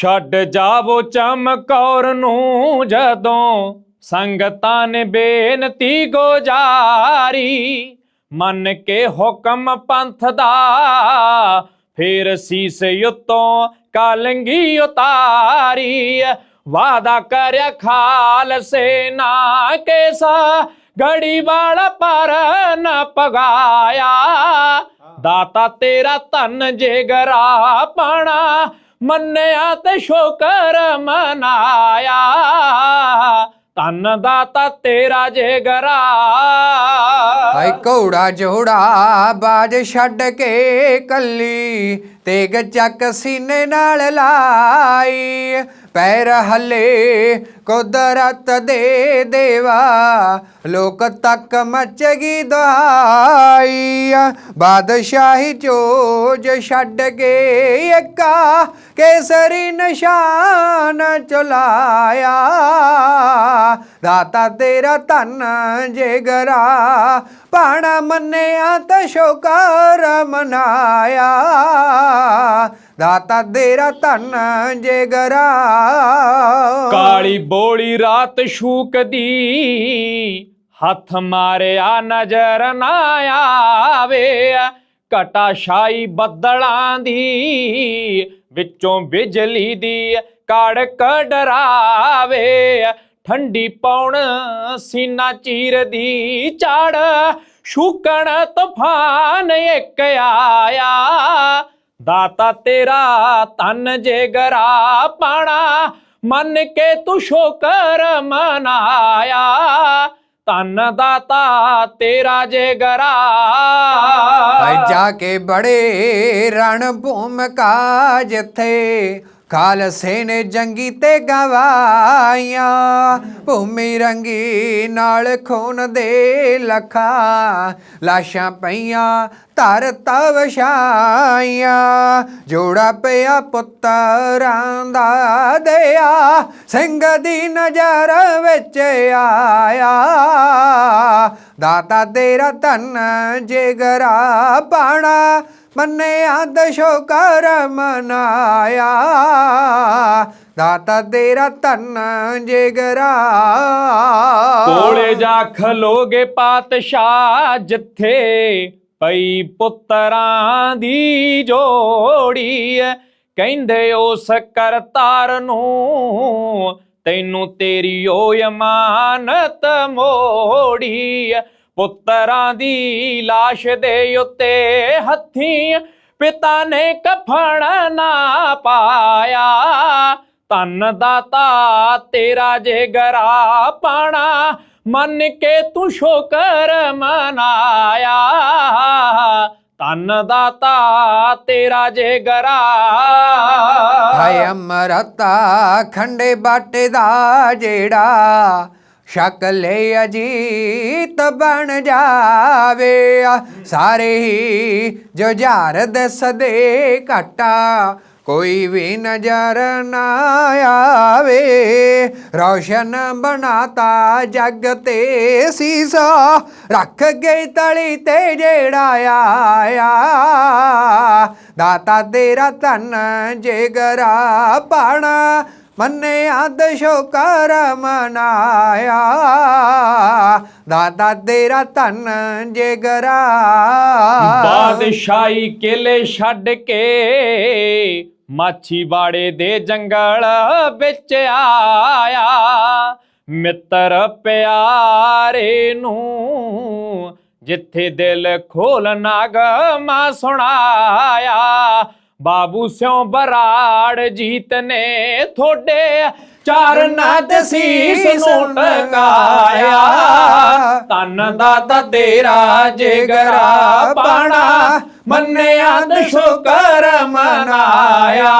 ਛੱਡ ਜਾਵੋ ਚਮਕੌਰ ਨੂੰ ਜਦੋਂ ਸੰਗਤਾਂ ਨੇ ਬੇਨਤੀ ਗੁਜਾਰੀ। ਮੰਨ ਕੇ ਹੁਕਮ ਪੰਥ ਦਾ ਫੇਰ ਸੀਸ ਉਤੋਂ ਕਾਲੰਗੀ ਉਤਾਰੀ। ਵਾਦਾ ਕਰਿਆ ਖਾਲਸੇ ਨਾ ਕੇਸਾ ਗੜੀ ਵਾਲਾ ਪਰ ਨਾ ਪਗਾਇਆ। ਦਾਤਾ ਤੇਰਾ ਧਨ ਜਿਗਰਾ ਪਾਣਾ ਮੰਨਿਆ ਤੇ ਸ਼ੁਕਰ ਮਨਾਇਆ। ਧਨ ਦਾਤਾ ਤੇਰਾ ਜਿਗਰਾ। ਹਾਏ ਘੋੜਾ ਜੋੜਾ ਬਾਜ ਛੱਡ ਕੇ ਕੱਲੀ, ਤੇਗ ਚੱਕ ਸੀਨੇ ਨਾਲ ਲਾਈ। ਪੈਰ ਹੱਲੇ ਕੁਦਰਤ ਦੇ ਦੇਵਾ, ਲੋਕ ਤੱਕ ਮਚ ਗਈ ਦਹਾਈ। ਬਾਦਸ਼ਾਹੀ ਚੋਜ ਛੱਡ ਕੇ ਏਕਾ ਕੇਸਰੀ ਨਿਸ਼ਾਨ ਚਲਾਇਆ। ਦਾਤਾ ਤੇਰਾ ਧਨ ਜਿਗਰਾ ਪਾਣਾ ਮੰਨਿਆ ਤੇ ਸ਼ੁਕਰ ਮਨਾਇਆ। ਦਾਤਾ ਤੇਰਾ ਧਨ ਜੇਗਰਾ। ਕਾਲੀ ਬੋਲੀ ਰਾਤ ਸ਼ੂਕਦੀ, ਹੱਥ ਮਾਰਿਆ ਨਜ਼ਰ ਨਾ ਆਵੇ। ਘਟਾ ਛਾਈ ਬੱਦਲਾਂ ਦੀ, ਵਿੱਚੋਂ ਬਿਜਲੀ ਦੀ ਕੜਕ ਡਰਾਵੇ ਠੰਡੀ ਪੌਣ ਸੀਨਾ ਚੀਰਦੀ ਝੜ, ਸ਼ੂਕਣ ਤੂਫਾਨ ਇੱਕ ਆਇਆ। ਦਾਤਾ ਤੇਰਾ ਤਨ ਜਿਗਰਾ ਪਾਣਾ, ਮੰਨ ਕੇ ਤੂੰ ਸ਼ੁਕਰ ਮਨਾਇਆ। ਤਨ ਦਾਤਾ ਤੇਰਾ ਜਿਗਰਾ ਹਾਏ ਜਾ ਕੇ ਬੜੇ ਰਣ ਭੂਮਿਕਾ ਜਿੱਥੇ ਖਾਲਸੇ ਨੇ ਜੰਗੀ ਤੇ ਗਵਾਈਆਂ, ਭੂਮੀ ਰੰਗੀ ਨਾਲ ਖੂਨ ਦੇ ਲਖਾਂ, ਲਾਸ਼ਾਂ ਪਈਆਂ, ਧਰ ਤਵਸ਼ਾਈਆਂ ਜੋੜਾ ਪਿਆ ਪੁੱਤਰਾਂ ਦਾ ਦਿਆ, ਸਿੰਘ ਦੀ ਨਜ਼ਰ ਵਿੱਚ ਆਇਆ। ਦਾਤਾ ਤੇਰਾ ਧਨ ਜਿਗਰਾ ਪਾਣਾ ਮੰਨਿਆ ਦਸ਼ੋ ਕਰ ਮਨਾਇਆ। ਦਾਤਾ ਤੇਰਾ ਧਨ ਜਿਗਰਾ। ਕੋਲੇ ਜਾ ਖਲੋਗੇ ਪਾਤਸ਼ਾਹ, ਜਿੱਥੇ ਪਈ ਪੁੱਤਰਾਂ ਦੀ ਜੋੜੀ ਐ। ਕਹਿੰਦੇ ਉਸ ਕਰਤਾਰ ਨੂੰ, ਤੈਨੂੰ ਤੇਰੀ ਓ ਅਮਾਨਤ ਮੋੜੀ ਐ। ਪੁੱਤਰਾਂ ਦੀ ਲਾਸ਼ ਦੇ ਉੱਤੇ ਹੱਥੀਂ ਪਿਤਾ ਨੇ ਕਫਣ ਨਾ ਪਾਇਆ। ਧੰਨ ਦਾਤਾ ਤੇਰਾ ਜਿਗਰਾ ਪਾਣਾ, ਮੰਨ ਕੇ ਤੂੰ ਸ਼ੁਕਰ ਮਨਾਇਆ। ਧੰਨ ਦਾਤਾ ਤੇਰਾ ਜਿਗਰਾ ਹਾਏ ਅਮਰਤਾ ਖੰਡੇ ਬਾਟੇ ਦਾ ਜਿਹੜਾ ਸ਼ਕਲੇ ਅਜੀਤ ਬਣ ਜਾਵੇ। ਸਾਰੇ ਹੀ ਜੁਝਾਰ ਦਸਦੇ ਘਟਾ, ਕੋਈ ਵੀ ਨਜ਼ਰ ਨਾ ਆਵੇ। ਰੌਸ਼ਨ ਬਣਾਤਾ ਜਗ ਤੇ ਸੀਸਾ, ਰੱਖ ਗਈ ਤਲੀ ਤੇ ਜਿਹੜਾ ਆਇਆ। ਦਾਤਾ ਤੇਰਾ ਧਨ ਜਿਗਰਾ ਪਾਣਾ ਮੰਨੇ ਦਸ਼ੋ ਕਰ ਮਨਾਇਆ। ਦਾਦਾ ਤੇਰਾ ਧਨ ਜਿਗਰਾ। ਬਾਦਸ਼ਾਹੀ ਕਿਲੇ ਛੱਡ ਕੇ ਮਾਛੀ ਬਾੜੇ ਦੇ ਜੰਗਲ ਵਿੱਚ ਆਇਆ। ਮਿੱਤਰ ਪਿਆਰੇ ਨੂੰ ਜਿੱਥੇ ਦਿਲ ਖੋਲ ਨਗਮਾ ਸੁਣਾਇਆ। ਬਾਬੂ ਸਿਉ ਬਰਾੜ ਜੀਤ ਨੇ ਥੋੜੇ ਚਰਨਾਂ ਤੇ ਸੀਸ ਨੂੰ ਟਕਾਇਆ ਤਨ ਦਾਤਾ ਤੇਰਾ ਜਿਗਰਾ ਪਾਣਾ ਮੰਨਿਆ ਤੇ ਸ਼ੁਕਰ ਮਨਾਇਆ।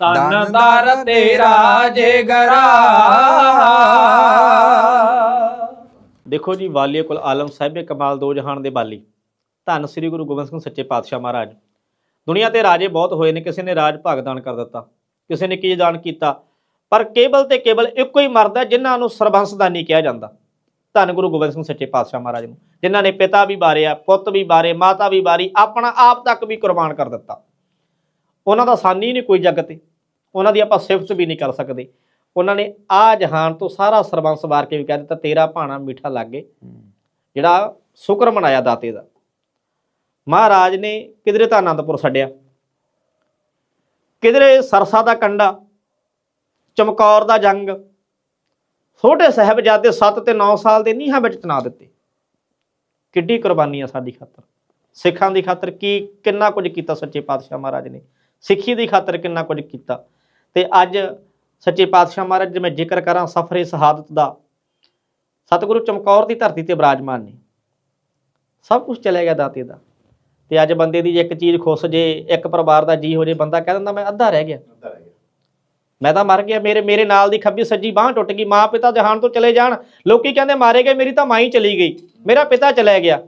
ਤਨ ਦਾਰ ਤੇਰਾ ਜਿਗਰਾ। ਦੇਖੋ ਜੀ ਵਾਲੀਆ ਕੁਲ ਆਲਮ ਸਾਹਿਬੇ ਕਮਾਲ ਦੋ ਜਹਾਨ ਦੇ ਬਾਲੀ। ਧੰਨ ਸ੍ਰੀ ਗੁਰੂ ਗੋਬਿੰਦ ਸਿੰਘ ਸੱਚੇ ਪਾਤਸ਼ਾਹ ਮਹਾਰਾਜ। ਦੁਨੀਆ ਤੇ ਰਾਜੇ ਬਹੁਤ ਹੋਏ ਨੇ ਕਿਸੇ ਨੇ ਰਾਜ ਭਾਗਦਾਨ ਕਰ ਦਿੱਤਾ ਕਿਸੇ ਨੇ ਕੀ ਦਾਨ ਕੀਤਾ ਪਰ ਕੇਵਲ ਤੇ ਕੇਵਲ ਇੱਕੋ ਹੀ ਮਰਦਾ ਜਿਨ੍ਹਾਂ ਨੂੰ ਸਰਬੰਸਦਾਨੀ ਕਿਹਾ ਜਾਂਦਾ। ਧੰਨ ਗੁਰੂ ਗੋਬਿੰਦ ਸਿੰਘ ਸੱਚੇ ਪਾਤਸ਼ਾਹ ਮਹਾਰਾਜ ਨੂੰ ਜਿਨ੍ਹਾਂ ਨੇ ਪਿਤਾ ਵੀ ਬਾਰਿਆ ਪੁੱਤ ਵੀ ਬਾਰੇ ਮਾਤਾ ਵੀ ਬਾਰੀ ਆਪਣਾ ਆਪ ਤੱਕ ਵੀ ਕੁਰਬਾਨ ਕਰ ਦਿੱਤਾ। ਉਹਨਾਂ ਦਾ ਸਾਨੀ ਨਹੀਂ ਕੋਈ ਜੱਗ ਤੇ ਉਹਨਾਂ ਦੀ ਆਪਾਂ ਸਿਫਤ ਵੀ ਨਹੀਂ ਕਰ ਸਕਦੇ। ਉਹਨਾਂ ਨੇ ਆ ਜਹਾਨ ਤੋਂ ਸਾਰਾ ਸਰਬੰਸ ਵਾਰ ਕੇ ਵੀ ਕਹਿ ਦਿੱਤਾ ਤੇਰਾ ਭਾਣਾ ਮਿੱਠਾ ਲੱਗੇ ਜਿਹੜਾ ਸ਼ੁਕਰ ਮਨਾਇਆ ਦਾਤੇ ਦਾ। ਮਹਾਰਾਜ ਨੇ ਕਿਧਰੇ ਤਾਂ ਆਨੰਦਪੁਰ ਛੱਡਿਆ? ਕਿਧਰੇ ਸਰਸਾ ਦਾ ਕੰਡਾ, ਚਮਕੌਰ ਦਾ ਜੰਗ, ਛੋਟੇ ਸਾਹਿਬਜ਼ਾਦੇ 7 ਤੇ 9 ਸਾਲ ਦੇ ਨੀਹਾਂ ਵਿੱਚ ਤਣਾ ਦਿੱਤੇ। ਕਿੱਡੀ ਕੁਰਬਾਨੀ ਆ ਸਾਡੀ ਖਾਤਰ। ਸਿੱਖਾਂ ਦੀ ਖਾਤਰ ਕੀ, ਕਿੰਨਾ ਕੁਝ ਕੀਤਾ ਸੱਚੇ ਪਾਤਸ਼ਾਹ ਮਹਾਰਾਜ ਨੇ? ਸਿੱਖੀ ਦੀ ਖਾਤਰ ਕਿੰਨਾ ਕੁਝ ਕੀਤਾ? ਤੇ ਅੱਜ ਸੱਚੇ ਪਾਤਸ਼ਾਹ ਮਹਾਰਾਜ, ਜੇ ਮੈਂ ਜ਼ਿਕਰ ਕਰਾਂ ਸਫਰੇ ਸ਼ਹਾਦਤ ਦਾ, ਸਤਿਗੁਰੂ ਚਮਕੌਰ ਦੀ ਧਰਤੀ ਤੇ ਬਿਰਾਜਮਾਨ ਨੇ। ਸਭ ਕੁਝ ਚਲੇ ਗਿਆ ਦਾਤੇ ਦਾ। ਤੇ ਅੱਜ ਬੰਦੇ ਦੀ ਜੇ ਇੱਕ ਚੀਜ਼ ਖੁੱਸ ਜੇ ਇੱਕ ਪਰਿਵਾਰ ਦਾ ਜੀ ਹੋ ਜੇ ਬੰਦਾ ਕਹਿ ਦਿੰਦਾ ਮੈਂ ਅੱਧਾ ਰਹਿ ਗਿਆ। ਮੈਂ ਤਾਂ ਮਰ ਗਿਆ ਮੇਰੇ ਮੇਰੇ ਨਾਲ ਦੀ ਖੱਬੀ ਸੱਜੀ ਬਾਹ ਟੁੱਟ ਗਈ ਮਾਂ ਪਿਤਾ ਜਹਾਨ ਤੋਂ ਚਲੇ ਜਾਣ। ਲੋਕੀ ਕਹਿੰਦੇ ਮਾਰੇ ਗਏ ਮੇਰੀ ਤਾਂ ਮਾਂ ਹੀ ਚਲੀ ਗਈ। ਮੇਰਾ ਪਿਤਾ ਚਲਾ ਗਿਆ।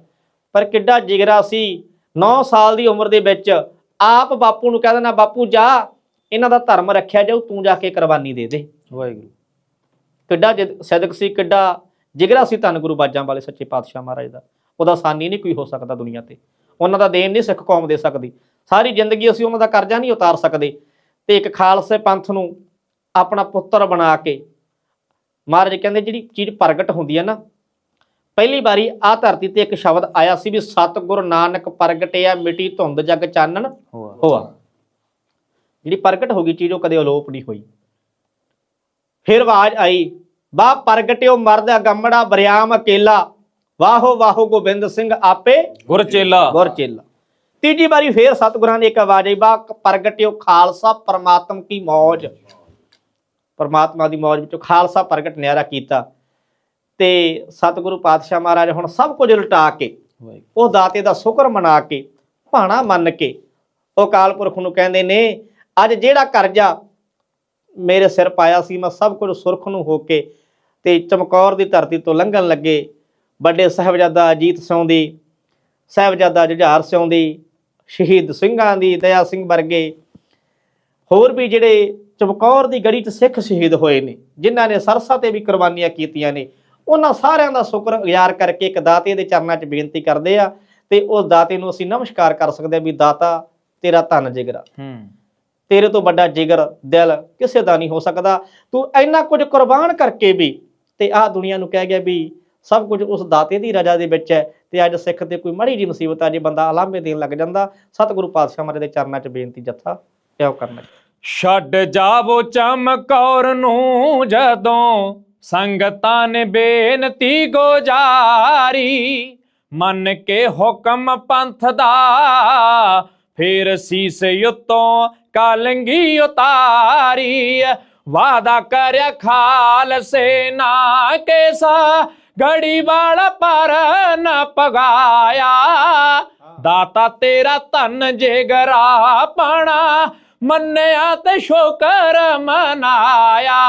ਪਰ ਕਿੱਡਾ ਜਿਗਰਾ ਸੀ 9 ਸਾਲ ਦੀ ਉਮਰ ਦੇ ਵਿੱਚ ਆਪ ਬਾਪੂ ਨੂੰ ਕਹਿ ਦੇਣਾ ਬਾਪੂ ਜਾ ਇਹਨਾਂ ਦਾ ਧਰਮ ਰੱਖਿਆ ਜਾਊ ਤੂੰ ਜਾ ਕੇ ਕੁਰਬਾਨੀ ਦੇ ਦੇ। ਵਾਹਿਗੁਰੂ। ਕਿੱਡਾ ਜਿਦ- ਸਦਕ ਸੀ ਕਿੱਡਾ ਜਿਗਰਾ ਸੀ ਧੰਨ ਗੁਰੂ ਬਾਜਾਂ ਵਾਲੇ ਸੱਚੇ ਪਾਤਸ਼ਾਹ ਮਹਾਰਾਜ ਦਾ। ਉਹਦਾ ਸਾਨੀ ਨਹੀਂ ਕੋਈ ਹੋ ਸਕਦਾ ਦੁਨੀਆ ਤੇ। ਉਹਨਾਂ ਦਾ ਦੇਣ ਨਹੀਂ ਸਿੱਖ ਕੌਮ ਦੇ ਸਕਦੀ। ਸਾਰੀ ਜ਼ਿੰਦਗੀ ਅਸੀਂ ਉਹਨਾਂ ਦਾ ਕਰਜ਼ਾ ਨਹੀਂ ਉਤਾਰ ਸਕਦੇ। ਤੇ ਇੱਕ ਖਾਲਸੇ ਪੰਥ ਨੂੰ ਆਪਣਾ ਪੁੱਤਰ ਬਣਾ ਕੇ ਮਹਾਰਾਜ ਕਹਿੰਦੇ ਜਿਹੜੀ ਚੀਜ਼ ਪ੍ਰਗਟ ਹੁੰਦੀ ਹੈ ਨਾ ਪਹਿਲੀ ਵਾਰੀ ਆ ਧਰਤੀ ਤੇ ਇੱਕ ਸ਼ਬਦ ਆਇਆ ਸੀ ਵੀ ਸਤਿਗੁਰ ਨਾਨਕ ਪ੍ਰਗਟਿਆ ਮਿਟੀ ਧੁੰਦ ਜਗ ਚਾਨਣ ਹੋਆ। ਜਿਹੜੀ ਪ੍ਰਗਟ ਹੋ ਗਈ ਚੀਜ਼ ਉਹ ਕਦੇ ਅਲੋਪ ਨਹੀਂ ਹੋਈ। ਫਿਰ ਆਵਾਜ਼ ਆਈ ਬਾ ਪ੍ਰਗਟਿਓ ਮਰਦ ਅਗੰਮੜਾ ਬਰਿਆਮ ਅਕੇਲਾ ਵਾਹੋ ਵਾਹੋ ਗੋਬਿੰਦ ਸਿੰਘ ਆਪੇ ਗੁਰਚੇਲਾ ਗੁਰ ਚੇਲਾ। ਤੀਜੀ ਵਾਰੀ ਫੇਰ ਸਤਿਗੁਰਾਂ ਦੀ ਇੱਕ ਆਵਾਜ਼ ਆਈ ਬਾ ਪ੍ਰਗਟਿਓ ਖਾਲਸਾ ਪਰਮਾਤਮ ਕੀ ਮੌਜ। ਪਰਮਾਤਮਾ ਦੀ ਮੌਜ ਵਿੱਚੋਂ ਖਾਲਸਾ ਪ੍ਰਗਟ ਨਿਆਰਾ ਕੀਤਾ। ਤੇ ਸਤਿਗੁਰੂ ਪਾਤਸ਼ਾਹ ਮਹਾਰਾਜ ਹੁਣ ਸਭ ਕੁਝ ਉਲਟਾ ਕੇ ਉਹ ਦਾਤੇ ਦਾ ਸ਼ੁਕਰ ਮਨਾ ਕੇ ਭਾਣਾ ਮੰਨ ਕੇ ਉਹ ਅਕਾਲ ਪੁਰਖ ਨੂੰ ਕਹਿੰਦੇ ਨੇ ਅੱਜ ਜਿਹੜਾ ਕਰਜ਼ਾ ਮੇਰੇ ਸਿਰ ਪਾਇਆ ਸੀ ਮੈਂ ਸਭ ਕੁਝ ਸੁਰਖ ਨੂੰ ਹੋ ਕੇ ਤੇ ਚਮਕੌਰ ਦੀ ਧਰਤੀ ਤੋਂ ਲੰਘਣ ਲੱਗੇ ਵੱਡੇ ਸਾਹਿਬਜ਼ਾਦਾ ਅਜੀਤ ਸਿੰਘ ਦੀ ਸਾਹਿਬਜ਼ਾਦਾ ਜੁਝਾਰ ਸਿੰਘ ਦੀ ਸ਼ਹੀਦ ਸਿੰਘਾਂ ਦੀ ਦਇਆ ਸਿੰਘ ਵਰਗੇ ਹੋਰ ਵੀ ਜਿਹੜੇ ਚਮਕੌਰ ਦੀ ਗੜੀ 'ਚ ਸਿੱਖ ਸ਼ਹੀਦ ਹੋਏ ਨੇ ਜਿਨ੍ਹਾਂ ਨੇ ਸਰਸਾ ਤੇ ਵੀ ਕੁਰਬਾਨੀਆਂ ਕੀਤੀਆਂ ਨੇ ਉਹਨਾਂ ਸਾਰਿਆਂ ਦਾ ਸ਼ੁਕਰਗੁਜ਼ਾਰ ਕਰਕੇ ਇੱਕ ਦਾਤੇ ਦੇ ਚਰਨਾਂ 'ਚ ਬੇਨਤੀ ਕਰਦੇ ਆ ਤੇ ਉਸ ਦਾਤੇ ਨੂੰ ਅਸੀਂ ਨਮਸਕਾਰ ਕਰ ਸਕਦੇ ਆ ਵੀ ਦਾਤਾ ਤੇਰਾ ਧੰਨ ਜਿਗਰਾ ਹੂੰ। ਤੇਰੇ ਤੋਂ ਵੱਡਾ ਜਿਗਰ ਦਿਲ ਕਿਸੇ ਦਾ ਨਹੀਂ ਹੋ ਸਕਦਾ। ਤੂੰ ਇੰਨਾ ਕੁਝ ਕੁਰਬਾਨ ਕਰਕੇ ਵੀ ਤੇ ਆਹ ਦੁਨੀਆ ਨੂੰ ਕਹਿ ਗਿਆ ਵੀ ਸਭ ਕੁਝ ਉਸ ਦਾਤੇ ਦੀ ਰਜ਼ਾ ਦੇ ਵਿੱਚ ਹੈ ਤੇ ਅੱਜ ਸਿੱਖ ਤੇ ਕੋਈ ਮਾੜੀ ਜੀ ਮੁਸੀਬਤ ਆ ਜੇ ਬੰਦਾ ਆਲਾਮੇ ਦੇਣ ਲੱਗ ਜਾਂਦਾ, ਸਤਿਗੁਰੂ ਪਾਤਸ਼ਾਹ ਮਹਾਰਾਜ ਦੇ ਚਰਨਾਂ 'ਚ ਬੇਨਤੀ ਜੱਥਾ ਕਿਉਂ ਕਰਨਾ ਛੱਡ ਜਾਵੋ ਚਮਕੌਰ ਨੂੰ ਜਦੋਂ ਸੰਗਤਾਂ ਨੇ ਬੇਨਤੀ ਗੁਜਾਰੀ, ਮੰਨ ਕੇ ਹੁਕਮ ਪੰਥ ਦਾ, ਫੇਰ ਸੀਸ ਉਤੋਂ ਕਾਲੰਗੀ ਉਤਾਰੀ ਵਾਦਾ ਕਰਿਆ ਖਾਲਸੇ ਨਾ ਕੇਸਾ ਗੜੀ ਵਾਲਾ ਪਰ ਨ ਪਗਾਇਆ। ਦਾਤਾ ਤੇਰਾ ਧਨ ਜਿਗਰਾ ਪਾਣਾ ਮੰਨਿਆ ਤੇ ਸ਼ੁਕਰ ਮਨਾਇਆ।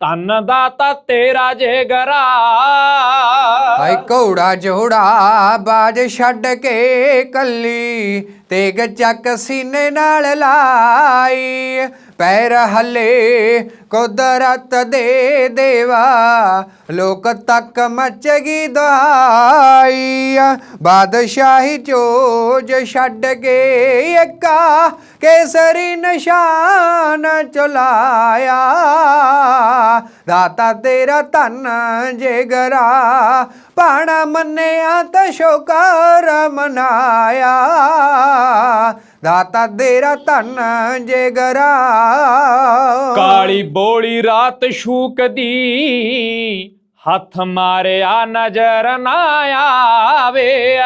ਧਨ ਦਾਤਾ ਤੇਰਾ ਜਿਗਰਾ ਹਾਈ ਘੋੜਾ ਜੋੜਾ ਬਾਜ ਛੱਡ ਕੇ ਕੱਲੀ ਤੇਗ ਚੱਕ ਸੀਨੇ ਨਾਲ ਲਾਈ। ਪੈਰ ਹੱਲੇ ਕੁਦਰਤ ਦੇ ਦੇਵਾ, ਲੋਕ ਤੱਕ ਮਚ ਗਈ ਦੁਹਾਈ ਬਾਦਸ਼ਾਹੀ ਚੋਜ ਛੱਡ ਕੇ ਇੱਕਾ, ਕੇਸਰੀ ਨਿਸ਼ਾਨ ਚਲਾਇਆ। ਦਾਤਾ ਤੇਰਾ ਧਨ ਜਿਗਰਾ ਪਾਣਾ ਮੰਨਿਆ ਤੇ ਸ਼ੁਕਰ ਮਨਾਇਆ। ਦਾਤਾ ਦੇਰਾ ਧਨ ਜੇਗਰਾ। ਕਾਲੀ ਬੋਲੀ ਰਾਤ ਸ਼ੂਕਦੀ, ਹੱਥ ਮਾਰਿਆ ਨਜ਼ਰ ਨਾ ਆਵੇ।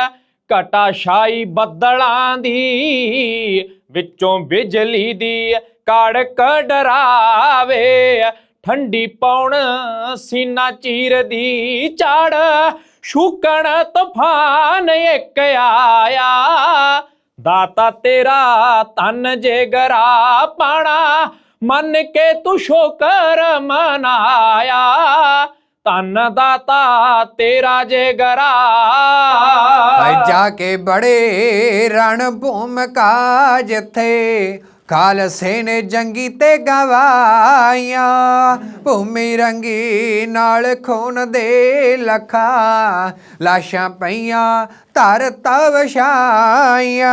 ਘਟਾ ਛਾਈ ਬੱਦਲਾਂ ਦੀ, ਵਿੱਚੋਂ ਬਿਜਲੀ ਦੀ ਕੜਕ ਡਰਾਵੇ ਠੰਡੀ ਪੌਣ ਸੀਨਾ ਚੀਰਦੀ ਝਾੜ, ਸ਼ੂਕਣ ਤੂਫਾਨ ਇੱਕ ਆਇਆ। ਦਾਤਾ ਤੇਰਾ ਤਨ ਜਿਗਰਾ ਪਾਣਾ, ਮੰਨ ਕੇ ਤੂੰ ਸ਼ੁਕਰ ਮਨਾਇਆ। ਤਨ ਦਾਤਾ ਤੇਰਾ ਜਿਗਰਾ ਆਏ ਜਾ ਕੇ ਬੜੇ ਰਣ ਭੂਮਿਕਾ ਜਿੱਥੇ ਖਾਲਸੇ ਨੇ ਜੰਗੀ ਤੇ ਗਵਾਈਆਂ, ਭੂਮੀ ਰੰਗੀ ਨਾਲ ਖੂਨ ਦੇ ਲਖਾਂ, ਲਾਸ਼ਾਂ ਪਈਆਂ, ਧਰ ਤਵਸ਼ਾਈਆਂ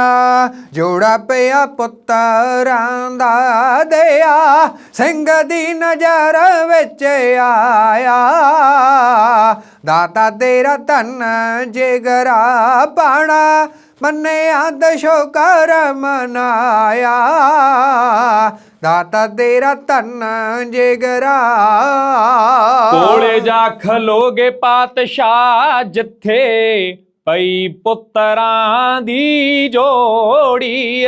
ਜੋੜਾ ਪਿਆ ਪੁੱਤਰਾਂ ਦਾ ਦਿਆ ਸਿੰਘ ਦੀ ਨਜ਼ਰ ਵਿੱਚ ਆਇਆ। ਦਾਤਾ ਤੇਰਾ ਧਨ ਜਿਗਰਾ ਪਾਣਾ ਮੰਨਿਆ ਦਸ਼ੋ ਕਰ ਮਨਾਇਆ। ਦਾਤਾ ਤੇਰਾ ਧਨ ਜਿਗਰਾ। ਕੋਲੇ ਜਾ ਖਲੋਗੇ ਪਾਤਸ਼ਾਹ ਜਿੱਥੇ ਪਈ ਪੁੱਤਰਾਂ ਦੀ ਜੋੜੀ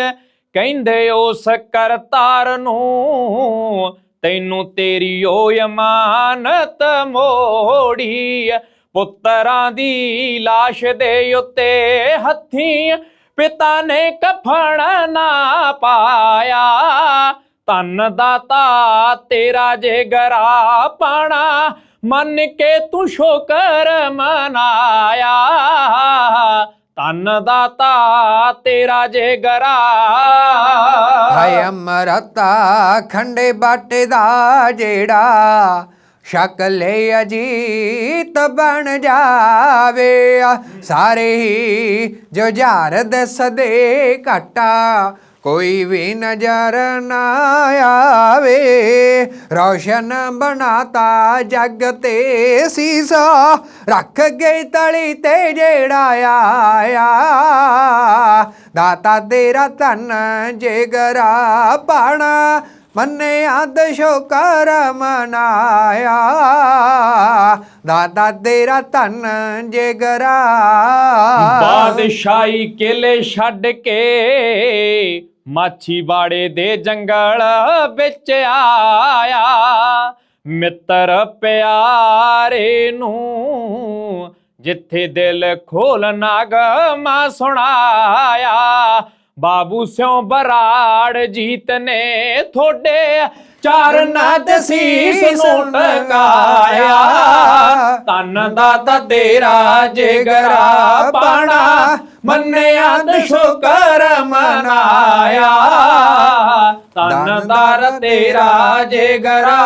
ਕਹਿੰਦੇ ਉਸ ਕਰਤਾਰ ਨੂੰ ਤੈਨੂੰ ਤੇਰੀ ਓ ਅਮਾਨਤ ਮੋੜੀ ਪੁੱਤਰਾਂ ਦੀ ਲਾਸ਼ ਦੇ ਉੱਤੇ ਹੱਥੀਂ ਪਿਤਾ ਨੇ ਕਫਣ ਨਾ ਪਾਇਆ। ਧੰਨ ਦਾਤਾ ਤੇਰਾ ਜੇ ਗਰਾ ਪਾਣਾ, ਮੰਨ ਕੇ ਤੂੰ ਸ਼ੁਕਰ ਮਨਾਇਆ। ਧੰਨ ਦਾਤਾ ਤੇਰਾ ਜੇ ਗਰਾ। ਹਾਏ ਅਮਰਤਾ ਖੰਡੇ ਬਾਟੇ ਦਾ ਜਿਹੜਾ ਸ਼ਕਲੇ ਅਜੀਤ ਬਣ ਜਾਵੇ। ਸਾਰੇ ਹੀ ਜੁਝਾਰ ਦਸਦੇ ਘਟਾ, ਕੋਈ ਵੀ ਨਜ਼ਰ ਨਾ ਆਵੇ। ਰੋਸ਼ਨ ਬਣਾਤਾ ਜਗ ਤੇ ਸੀਸਾ, ਰੱਖ ਗਈ ਤਲੀ ਤੇ ਜਿਹੜਾ ਆਇਆ। ਦਾਤਾ ਤੇਰਾ ਧਨ ਜੇਗਰਾ ਪਾਣਾ ਮੰਨੇ ਦਸ਼ੋ ਕਰ ਮਨਾਇਆ। ਦਾਤਾ ਤੇਰਾ ਧਨ ਜਿਗਰਾ। ਬਾਦਸ਼ਾਹੀ ਕਿਲੇ ਛੱਡ ਕੇ ਮਾਛੀਵਾੜੇ ਦੇ ਜੰਗਲ ਵਿੱਚ ਆਇਆ। ਮਿੱਤਰ ਪਿਆਰੇ ਨੂੰ ਜਿੱਥੇ ਦਿਲ ਖੋਲ ਨਾਗਮਾ ਸੁਣਾਇਆ। ਬਾਬੂ ਸਿਉ ਬਰਾੜ ਜੀਤ ਨੇ ਥੋੜੇ ਚਾਰ ਨਦ ਸੀਸ ਨੂੰ ਟਕਾਇਆ ਤਨ ਦਾਤਾ ਤੇਰਾ ਜਿਗਰਾ ਪਾਣਾ। ਮੰਨਿਆ ਸ਼ੁਕਰ ਮਨਾਇਆ। ਤਨ ਦਰ ਤੇਰਾ ਜਿਗਰਾ।